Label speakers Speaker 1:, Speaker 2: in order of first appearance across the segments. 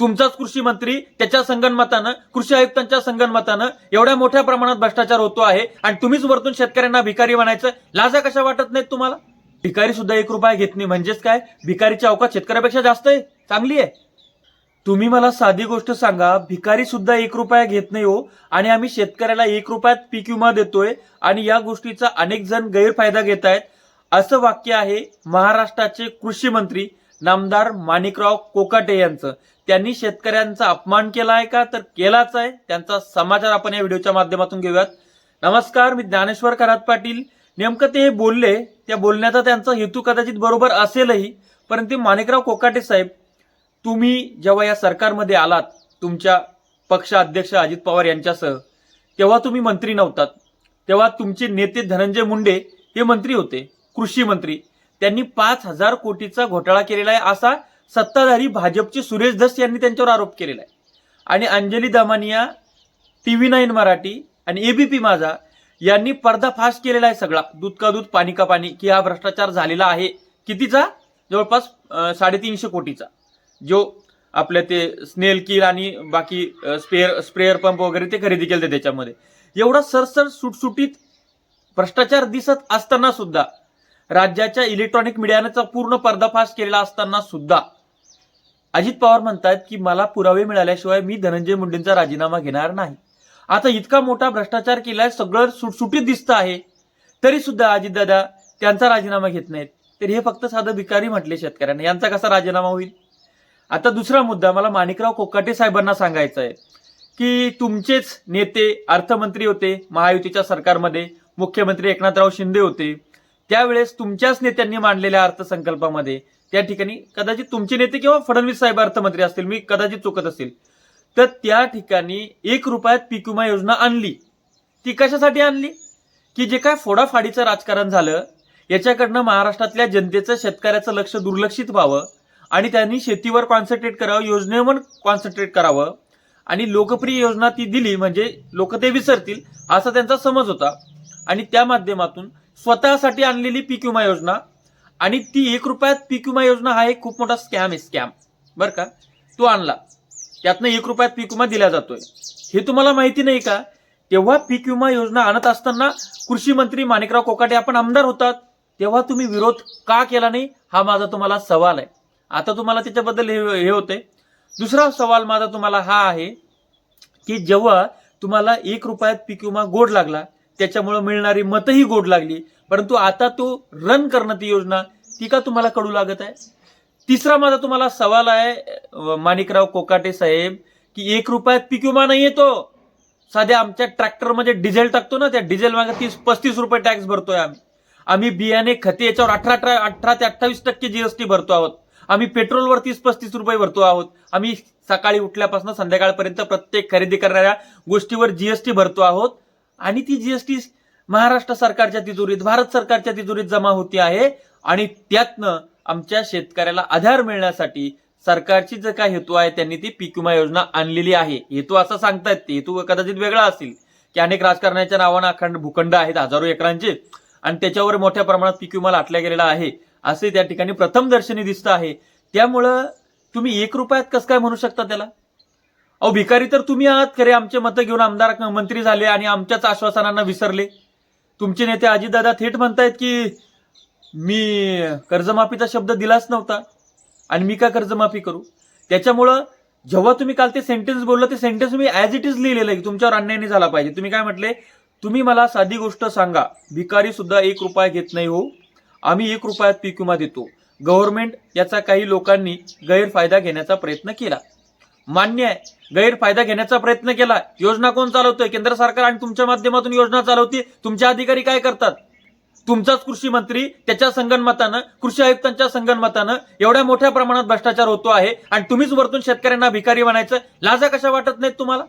Speaker 1: तुमचाच कृषी मंत्री त्याच्या संगणमतानं कृषी आयुक्तांच्या संगणमतानं एवढ्या मोठ्या प्रमाणात भ्रष्टाचार होतो आहे आणि तुम्हीच वरतून शेतकऱ्यांना भिकारी म्हणायचं लाजा कशा वाटत नाहीत तुम्हाला? भिकारी सुद्धा एक रुपया घेत नाही. म्हणजेच काय? भिकारीची अवकाश शेतकऱ्यापेक्षा जास्त आहे. चांगली आहे. तुम्ही मला साधी गोष्ट सांगा. भिकारी सुद्धा एक रुपया घेत नाही हो. आणि आम्ही शेतकऱ्याला एक रुपयात पीक विमा देतोय आणि या गोष्टीचा अनेक जण गैरफायदा घेत आहेत. असं वाक्य आहे महाराष्ट्राचे कृषी मंत्री नामदार माणिकराव कोकाटे यांचं. त्यांनी शेतकऱ्यांचा अपमान केला आहे का? तर केलाच आहे. त्यांचा समाचार आपण या व्हिडिओच्या माध्यमातून घेऊयात. नमस्कार मी ज्ञानेश्वर करात पाटील. नेमकं ते हे बोलले त्या बोलण्याचा त्यांचा हेतू कदाचित बरोबर असेलही परंतु माणिकराव कोकाटे साहेब तुम्ही जेव्हा या सरकारमध्ये आलात तुमच्या पक्ष अध्यक्ष अजित पवार यांच्यासह तेव्हा तुम्ही मंत्री नव्हतात. तेव्हा तुमचे नेते धनंजय मुंडे हे मंत्री होते कृषी मंत्री. त्यांनी पाच हजार कोटीचा घोटाळा केलेला आहे असा सत्ताधारी भाजपचे सुरेश धस यांनी त्यांच्यावर आरोप केलेला आहे. आणि Anjali Damania T V nine Marathi आणि एबीपी माझा यांनी पर्दाफाश केलेला आहे सगळा. दूध का दूध पाणी का पाणी की हा भ्रष्टाचार झालेला आहे कितीचा? जवळपास साडेतीनशे कोटीचा. जो आपल्या ते स्नेल किल आणि बाकी स्पेअर स्प्रेअर पंप वगैरे ते खरेदी केले त्याच्यामध्ये. एवढा सरसर सुटसुटीत भ्रष्टाचार दिसत असताना सुद्धा राज्याच्या इलेक्ट्रॉनिक मीडियाचा पूर्ण पर्दाफाश केलेला असताना सुद्धा अजित पवार म्हणतात की मला पुरावे मिळाल्याशिवाय मी धनंजय मुंडेंचा राजीनामा घेणार नाही. आता इतका मोठा भ्रष्टाचार केलाय सगळं सुटसुटीत दिसतं आहे. तरी सुद्धा अजितदादा त्यांचा राजीनामा घेत नाहीत. तर हे फक्त साधं भिकारी म्हटले शेतकऱ्यांना. यांचा कसा राजीनामा होईल? आता दुसरा मुद्दा मला माणिकराव कोकाटे साहेबांना सांगायचा आहे की तुमचेच नेते अर्थमंत्री होते महायुतीच्या सरकारमध्ये. मुख्यमंत्री एकनाथराव शिंदे होते. त्यावेळेस तुमच्याच नेत्यांनी मांडलेल्या अर्थसंकल्पामध्ये त्या ठिकाणी कदाचित तुमचे नेते किंवा फडणवीस साहेब अर्थमंत्री असतील मी कदाचित चुकत असेल. तर त्या ठिकाणी एक रुपयात पीक विमा योजना आणली. ती कशासाठी आणली? की जे काय फोडाफाडीचं राजकारण झालं याच्याकडनं महाराष्ट्रातल्या जनतेचं शेतकऱ्याचं लक्ष दुर्लक्षित व्हावं आणि त्यांनी शेतीवर कॉन्सन्ट्रेट करावं योजनेवर कॉन्सन्ट्रेट करावं. आणि लोकप्रिय योजना ती दिली म्हणजे लोक ते विसरतील असा त्यांचा समज होता. आणि त्या माध्यमातून स्वतःसाठी आणलेली पीक विमा योजना आणि ती एक रुपयात पीक विमा योजना हा एक खूप मोठा स्कॅम आहे स्कॅम. बरं का? तो आणला. त्यातनं एक रुपयात पीक विमा दिला जातोय. हे तुम्हाला माहिती नाही का? तेव्हा पीक विमा योजना आणत असताना कृषी मंत्री माणिकराव कोकाटे आपण आमदार होतात. तेव्हा तुम्ही विरोध का केला नाही? हा माझा तुम्हाला सवाल आहे. आता तुम्हाला त्याच्याबद्दल हे हे होते दुसरा सवाल माझा तुम्हाला हा आहे की जेव्हा तुम्हाला एक रुपयात पीक विमा गोड लागला त्याच्यामुळे मिळणारी मतही गोड लागली. परंतु आता तो रन करणं ती योजना ती का तुम्हाला कडू लागत आहे? तिसरा माझा तुम्हाला सवाल आहे माणिकराव कोकाटे साहेब की एक रुपयात पीक विमा नाही येतो साध्या आमच्या ट्रॅक्टरमध्ये डिझेल टाकतो ना त्या डिझेल मागे तीस पस्तीस रुपये टॅक्स भरतोय आम्ही. आम्ही बियाणे खते याच्यावर अठरा अठरा अठरा ते अठ्ठावीस टक्के जीएसटी भरतो आहोत. आम्ही पेट्रोलवर तीस पस्तीस रुपये भरतो आहोत. आम्ही सकाळी उठल्यापासून संध्याकाळपर्यंत प्रत्येक खरेदी करणाऱ्या गोष्टीवर जीएसटी भरतो आहोत. आणि ती जीएसटी महाराष्ट्र सरकारच्या तिजोरीत भारत सरकारच्या तिजोरीत जमा होती आहे. आणि त्यातनं आमच्या शेतकऱ्याला आधार मिळण्यासाठी सरकारची जे काय हेतू आहे त्यांनी ती पीक विमा योजना आणलेली आहे. हेतू असं सांगतायत ते हेतू कदाचित वेगळा असेल की अनेक राजकारण्याच्या नावानं अखंड भूखंड आहेत हजारो एकरांचे. आणि त्याच्यावर मोठ्या प्रमाणात पीक विमा लाटला गेलेला आहे. असे त्या ठिकाणी प्रथम दर्शनी दिसतं आहे. त्यामुळं तुम्ही एक रुपयात कसं काय म्हणू शकता त्याला? अहो भिकारी तर तुम्ही आहात खरे. आमचे मतं घेऊन आमदार मंत्री झाले आणि आमच्याच आश्वासनांना विसरले. तुमचे नेते अजितदादा थेट म्हणतायत की मी कर्जमाफीचा शब्द दिलाच नव्हता आणि मी का कर्जमाफी करू? त्याच्यामुळं जेव्हा तुम्ही काल ते सेंटेन्स बोललं ते सेंटेन्स मी ॲज इट इज लिहिलेलं आहे. की तुमच्यावर अन्याय नाही झाला पाहिजे. तुम्ही काय म्हटले? तुम्ही मला साधी गोष्ट सांगा. भिकारी सुद्धा एक रुपया घेत नाही हो. आम्ही एक रुपयात पीक विमा देतो. गव्हर्नमेंट याचा काही लोकांनी गैरफायदा घेण्याचा प्रयत्न केला. मान्य आहे. गैरफायदा घेण्याचा प्रयत्न केला. योजना कोण चालवतोय? केंद्र सरकार आणि तुमच्या माध्यमातून योजना चालवते. तुमचे अधिकारी काय करतात? तुमचाच कृषी मंत्री त्याच्या संगणमतानं कृषी आयुक्तांच्या संगणमतानं एवढ्या मोठ्या प्रमाणात भ्रष्टाचार होतो आहे आणि तुम्हीच वरतून शेतकऱ्यांना भिकारी म्हणायचं लाजा कशा वाटत नाहीत तुम्हाला?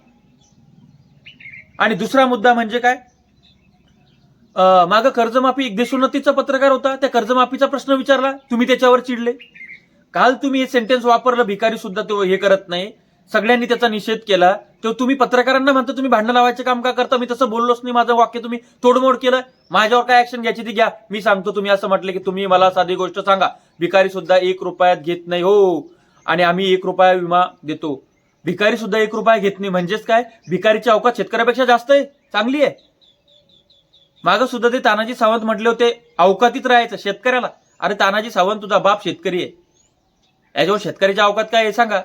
Speaker 1: आणि दुसरा मुद्दा म्हणजे काय? मागं कर्जमाफी देशोन्नतीचा पत्रकार होता. त्या कर्जमाफीचा प्रश्न विचारला. तुम्ही त्याच्यावर चिडले. काल तुम्ही हे सेंटेन्स वापरलं. भिकारी सुद्धा तो हे करत नाही. सगळ्यांनी त्याचा निषेध केला. तर तुम्ही पत्रकारांना म्हणता तुम्ही भांडण लावायचे काम का करता? मी तसं बोललोच नाही. माझं वाक्य तुम्ही तोडमोड केलं. माझ्यावर काय ऍक्शन घ्यायची ती घ्या. मी सांगतो तुम्ही असं म्हटलं की तुम्ही मला साधी गोष्ट सांगा. भिकारी सुद्धा एक रुपयात घेत नाही हो. आणि आम्ही एक रुपया विमा देतो. भिकारी सुद्धा एक रुपया घेत नाही. म्हणजेच काय? भिकारीची अवकात शेतकऱ्यापेक्षा जास्त आहे. चांगली आहे. मागं सुद्धा ते तानाजी सावंत म्हटले होते अवकातीत राहायचं शेतकऱ्याला. अरे तानाजी सावंत तुझा बाप शेतकरी आहे. याच्यावर शेतकऱ्याच्या अवकात काय आहे सांगा.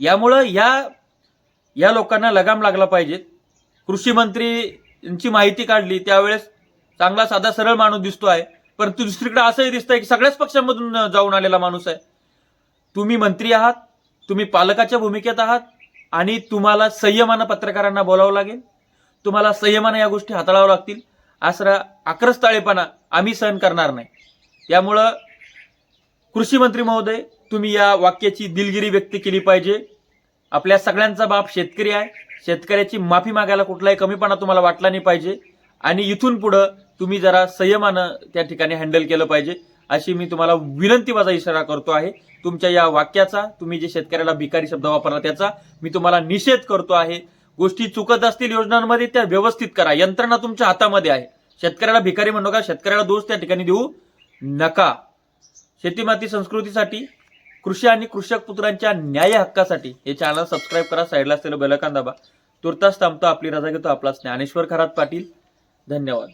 Speaker 1: यामुळं या या लोकांना लगाम लागला पाहिजे. कृषी मंत्रींची माहिती काढली त्यावेळेस चांगला साधा सरळ माणूस दिसतो आहे. परंतु दुसरीकडे असंही दिसतंय की सगळ्याच पक्षांमधून जाऊन आलेला माणूस आहे. तुम्ही मंत्री आहात तुम्ही पालकाच्या भूमिकेत आहात आणि तुम्हाला संयमानं पत्रकारांना बोलावं लागेल. तुम्हाला संयमानं या गोष्टी हाताळाव्या लागतील. असरा आक्रस्ताळेपणा आम्ही सहन करणार नाही. त्यामुळं कृषी मंत्री महोदय तुम्ही या वाक्याची दिलगिरी व्यक्त केली पाहिजे. आपल्या सगळ्यांचा बाप शेतकरी आहे. शेतकऱ्याची माफी मागायला कुठलाही कमीपणा तुम्हाला वाटला नाही पाहिजे. आणि इथून पुढं तुम्ही जरा संयमानं त्या ठिकाणी हँडल केलं पाहिजे. अशी मी तुम्हाला विनंती माझा इशारा करतो आहे. तुमच्या या वाक्याचा तुम्ही जे शेतकऱ्याला भिकारी शब्द वापरला त्याचा मी तुम्हाला निषेध करतो आहे. गोष्टी चुकत असतील योजनांमध्ये त्या व्यवस्थित करा. यंत्रणा तुमच्या हातामध्ये आहे. शेतकऱ्याला भिकारी म्हणू का शेतकऱ्याला दोष त्या ठिकाणी देऊ नका. शेतीमाती संस्कृतीसाठी कृषी आणि कृषक पुत्रांच्या न्याय हक्कासाठी हे चॅनल सबस्क्राईब करा साईडला असलेलं बेलकान दाबा. तुर्तास थांबतो आपली रजा घेतो आपला ज्ञानेश्वर खरात पाटील. धन्यवाद.